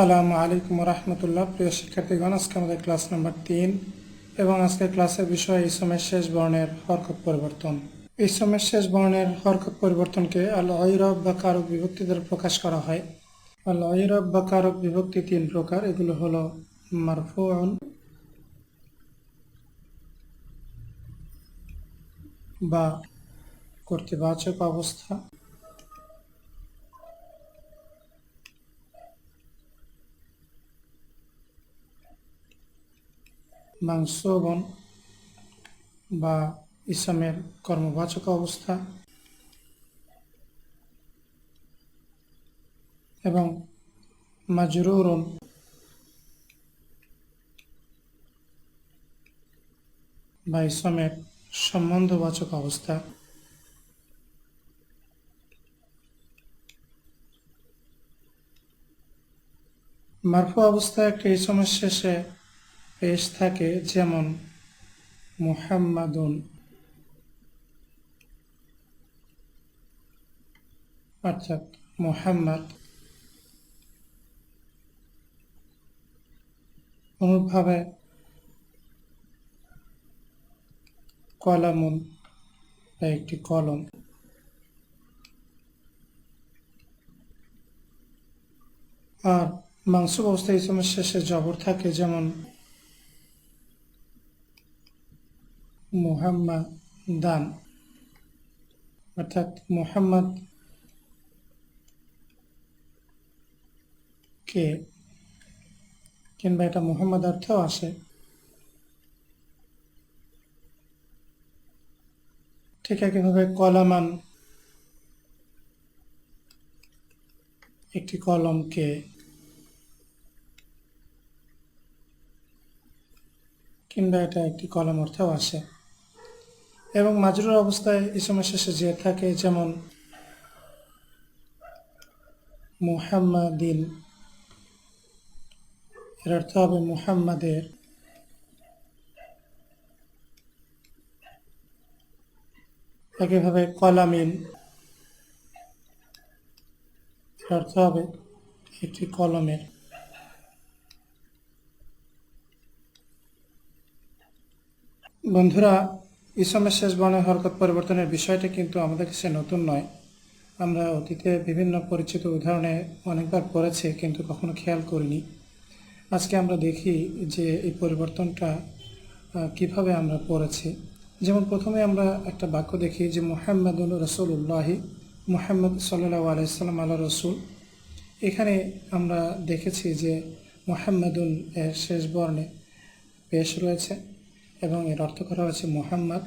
আসসালামু আলাইকুম রহমতুল্লাহ প্রিয় শিক্ষার্থীগণ, আজকে আমাদের ক্লাস নাম্বার তিন এবং আজকের ক্লাসের বিষয় ইসমের শেষ বর্ণের হরকত পরিবর্তন। ইসমের শেষ বর্ণের হরকত পরিবর্তনকে আল ঐরব বা কারক বিভক্তি দ্বারা প্রকাশ করা হয়। আল ঐরব বা কারক বিভক্তি তিন প্রকার, এগুলো হলো মারফুন বা কর্তৃবাচক অবস্থা মাংসবন বা ইসমের কর্মবাচক অবস্থা এবং মাজরুরন বা ইসমের সম্বন্ধবাচক অবস্থা। মারফু অবস্থায় একটা ইসমের শেষে পেশ থাকে যেমন মুহাম্মাদুন। অর্থাৎ মুহাম্মদ। অনুরূপভাবে কলামুন বা একটি কলম। আর মাংস অবস্থায় ইসমের শেষে জবর থাকে, যেমন মুহাম্মাদান অর্থাৎ মুহাম্মদ কে কিংবা এটা মুহাম্মদ অর্থেও আসে ঠিক একইভাবে কলামান, একটি কলমকে কিংবা এটা একটি কলম অর্থেও আসে এবং মাজরুর অবস্থায় ইসমের শেষে যে থাকে যেমন মুহাম্মাদিন। এর অর্থ হবে মুহাম্মাদের একইভাবে কলামিন। এর অর্থ হবে একটি কলমের। বন্ধুরা ইসমের শেষ বর্ণের হরকত পরিবর্তনের বিষয়টা কিন্তু আমাদের কাছে নতুন নয়। আমরা অতীতে বিভিন্ন পরিচিত উদাহরণে অনেকবার পড়েছি, কিন্তু কখনো খেয়াল করিনি। আজকে আমরা দেখি যে এই পরিবর্তনটা কীভাবে আমরা পড়েছি। যেমন প্রথমে আমরা একটা বাক্য দেখি যে মোহাম্মদুল রসুল্লাহি মোহাম্মদ সাল্লাহ আলাইসাল্লাম আল্লাহ রসুল। এখানে আমরা দেখেছি যে মোহাম্মদুল এর শেষ বর্ণে পেশ রয়েছে। এবং এর অর্থ করা হয়েছে মোহাম্মদ।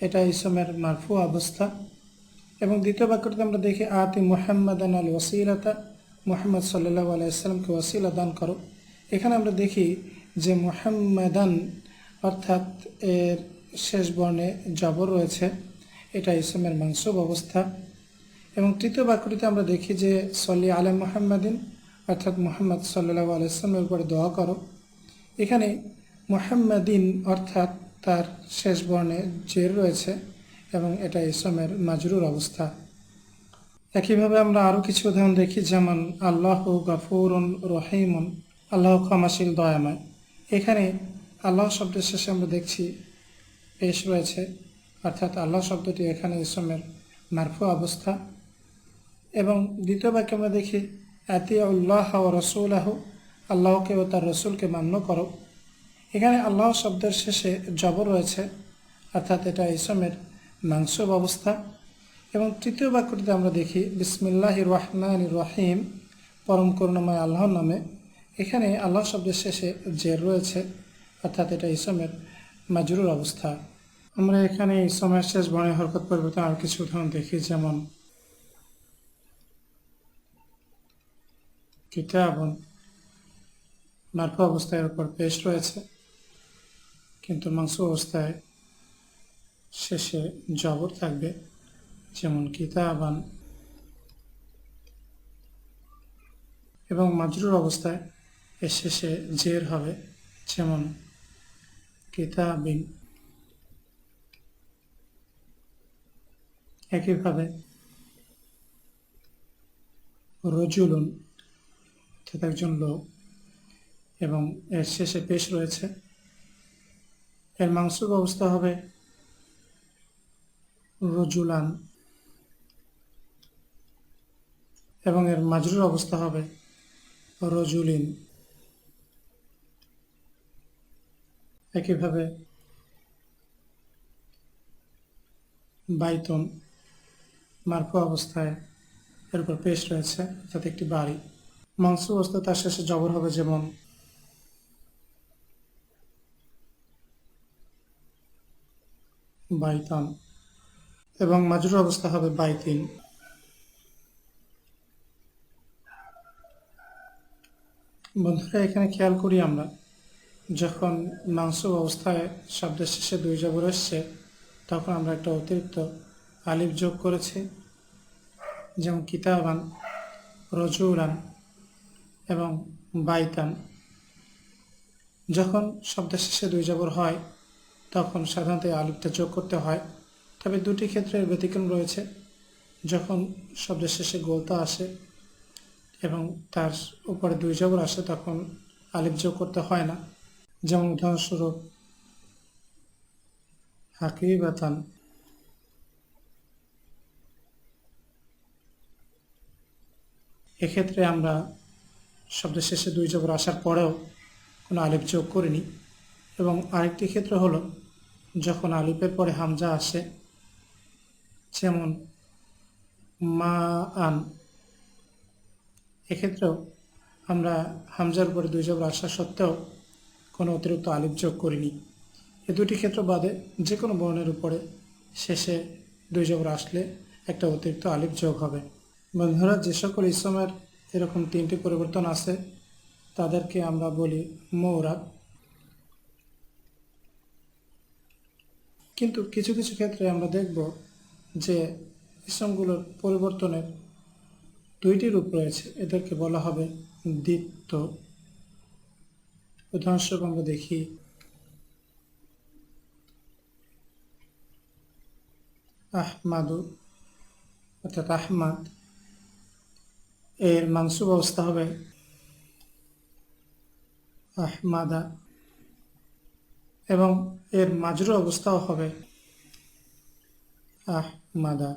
এটা ইসমের মারফু অবস্থা। এবং দ্বিতীয় বাক্যটিতে আমরা দেখি, আতি মোহাম্মদান আল ওসিলাতা মোহাম্মদ সাল্লাহ আলাইসাল্লামকে ওসিলা দান করো। এখানে আমরা দেখি যে মোহাম্মদান অর্থাৎ এর শেষ বর্ণে জবর রয়েছে। এটা ইসমের মাংসব অবস্থা। এবং তৃতীয় বাক্যটিতে আমরা দেখি যে, সল্লি আলম মোহাম্মদিন, অর্থাৎ মোহাম্মদ সাল্লাহ আলাইসলামের উপরে দোয়া করো। এখানে মোহাম্মদিন অর্থাৎ তার শেষ বর্ণে জের রয়েছে এবং এটা ইসমের মাজরুর অবস্থা। একইভাবে আমরা আরও কিছু উদাহরণ দেখি, যেমন, আল্লাহ গফুরুন রহিমুন, আল্লাহ ক্ষমাশীল, দয়াময়। এখানে আল্লাহ শব্দের শেষে আমরা দেখছি পেশ রয়েছে, অর্থাৎ আল্লাহ শব্দটি এখানে ইসমের মারফু অবস্থা। এবং দ্বিতীয় বাক্যে আমরা দেখি আতি উল্লাহ ও রসুল আহ আল্লাহকে ও তার রসুলকে মান্য করো। এখানে আল্লাহ শব্দের শেষে জবর রয়েছে, অর্থাৎ এটা ইসমের মাংসব অবস্থা। এবং তৃতীয় বাক্যটিতে আমরা দেখি বিসমিল্লাহ রহমান রহিম, পরম করুণাময় আল্লাহর নামে। এখানে আল্লাহ শব্দের শেষে জের রয়েছে, অর্থাৎ এটা ইসমের মাজরুর অবস্থা। আমরা এখানে ইসমের শেষ বর্ণের হরকত পরিবর্তন আর কিছু উদাহরণ দেখি, যেমন, কিতাবন, মারফু অবস্থায় উপর পেশ রয়েছে। কিন্তু মাংস অবস্থায় শেষে জবর থাকবে, যেমন কিতাবান এবং মাজরুর অবস্থায় এর শেষে জের হবে, যেমন কিতাবিন একইভাবে রজুলুন অর্থাৎ একজন লোক, এবং এর শেষে পেশ রয়েছে এর মাংসুব অবস্থা হবে রজুলান। এবং এর মাজরুর অবস্থা হবে রজুলিন। একইভাবে বাইতন মারফু অবস্থায় এর উপর পেশ রয়েছে, অর্থাৎ একটি বাড়ি। মাংস অবস্থায় তার শেষে জবর হবে যেমন বাইতান এবং মাজরুর অবস্থা হবে বাইতিন। বন্ধুরা, এখানে খেয়াল করি আমরা, যখন মাংস অবস্থায় শব্দের শেষে দুই জবর এসছে, তখন আমরা একটা অতিরিক্ত আলিফ যোগ করেছি, যেমন কিতাবান রজুরান এবং বাইতান। যখন শব্দের শেষে দুই জবর হয় তখন সাধারণত আলিফটা যোগ করতে হয়। তবে দুটি ক্ষেত্রের ব্যতিক্রম রয়েছে। যখন শব্দের শেষে গোলতা আসে এবং তার উপরে দুই জবর আসে, তখন আলিফ যোগ করতে হয় না। যেমন উদাহরণস্বরূপ হাকি হাকিবাতান। এক্ষেত্রে আমরা শব্দের শেষে দুই জবর আসার পরেও কোনো আলিফ যোগ করিনি। এবং আরেকটি ক্ষেত্র হলো যখন আলিফের পরে হামজা আসে, যেমন মা আন, এক্ষেত্রেও আমরা হামজার উপরে দুই জবর আসা সত্ত্বেও কোনো অতিরিক্ত আলিফ যোগ করিনি। এ দুটি ক্ষেত্র বাদে যে কোনো বর্ণের উপরে শেষে দুই জবর আসলে একটা অতিরিক্ত আলিফ যোগ হবে। বন্ধুরা, যে সকল ইসমের এরকম তিনটি পরিবর্তন আছে, তাদেরকে আমরা বলি মৌরাব কিন্তু কিছু কিছু ক্ষেত্রে আমরা দেখব যে ইসমগুলোর পরিবর্তনের দুইটি রূপ রয়েছে। এদেরকে বলা হবে দ্বিত্ব। উদাহরণস্বরূপ আমরা দেখি, আহমাদু অর্থাৎ আহমাদ, এর মাংসুব অবস্থা হবে আহমাদা এবং এর মাজরু অবস্থাও হবে। আহ, মাদা।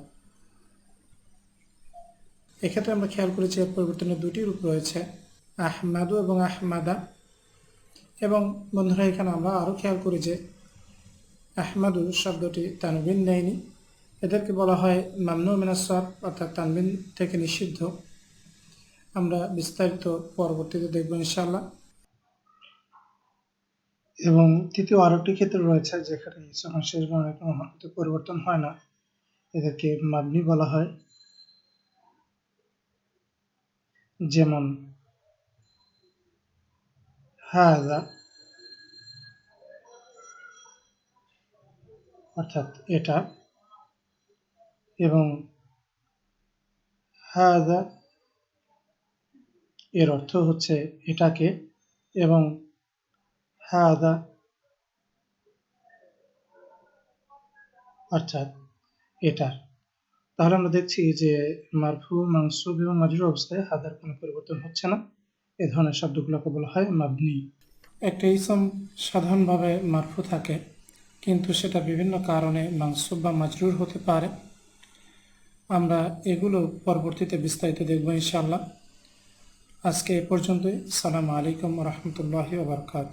এক্ষেত্রে আমরা খেয়াল করেছি এর পরিবর্তনের দুটি রূপ রয়েছে, আহমাদু এবং আহমাদা। এবং বন্ধুরা, এখানে আমরা আরও খেয়াল করি যে আহমাদু শব্দটি তানবিন নেয়নি এদেরকে বলা হয় মামনু মিনাসব অর্থাৎ তানবিন থেকে নিষিদ্ধ। আমরা বিস্তারিত পরবর্তীতে দেখব ইনশাল্লাহ এবং তৃতীয় আরেকটি ক্ষেত্র রয়েছে যেখানে যখন শেষ বর্ণের কোনো হরকতে পরিবর্তন হয় না। এদেরকে মাবনি বলা হয়। যেমন হাদা অর্থাৎ এটা, এবং হাদা এর অর্থ হচ্ছে এটাকে এবং হাদা অর্থাৎ এটার তাহলে আমরা দেখছি যে মারফু মাংসুব এবং মাজরুর অবস্থায় হাদার কোনো পরিবর্তন হচ্ছে না। এ ধরনের শব্দগুলোকে বলা হয় মাবনি। একটা ইসম সাধারণভাবে মারফু থাকে, কিন্তু সেটা বিভিন্ন কারণে মাংসুব বা মাজরুর হতে পারে। আমরা এগুলো পরবর্তীতে বিস্তারিত দেখব ইনশাআল্লাহ। আজকে এ পর্যন্তই। সালাম আলাইকুম রহমতুল্লাহি ওবরকাত